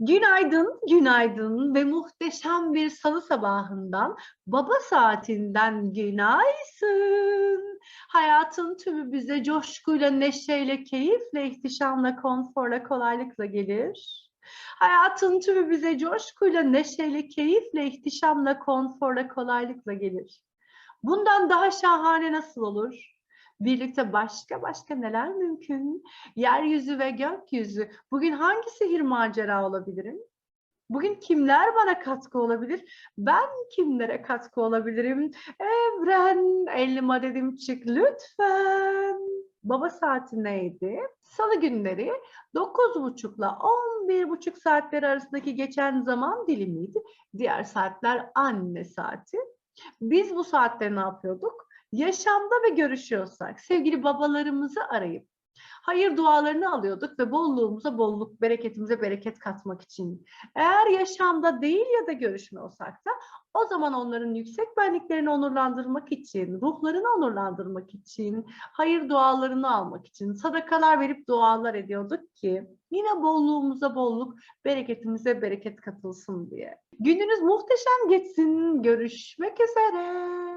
Günaydın, günaydın ve muhteşem bir salı sabahından, baba saatinden günaysın. Hayatın tümü bize coşkuyla, neşeyle, keyifle, ihtişamla, konforla, kolaylıkla gelir. Hayatın tümü bize coşkuyla, neşeyle, keyifle, ihtişamla, konforla, kolaylıkla gelir. Bundan daha şahane nasıl olur? Birlikte başka başka neler mümkün? Yeryüzü ve gökyüzü. Bugün hangi sihir macera olabilirim? Bugün kimler bana katkı olabilir? Ben kimlere katkı olabilirim? Evren, elma dedim çık lütfen. Baba saati neydi? Salı günleri 9.30 ile 11.30 saatleri arasındaki geçen zaman dilimiydi. Diğer saatler anne saati. Biz bu saatte ne yapıyorduk? Yaşamda ve görüşüyorsak sevgili babalarımızı arayıp hayır dualarını alıyorduk ve bolluğumuza bolluk, bereketimize bereket katmak için. Eğer yaşamda değil ya da görüşmüyorsak da o zaman onların yüksek benliklerini onurlandırmak için, ruhlarını onurlandırmak için, hayır dualarını almak için sadakalar verip dualar ediyorduk ki yine bolluğumuza bolluk, bereketimize bereket katılsın diye. Gününüz muhteşem geçsin. Görüşmek üzere.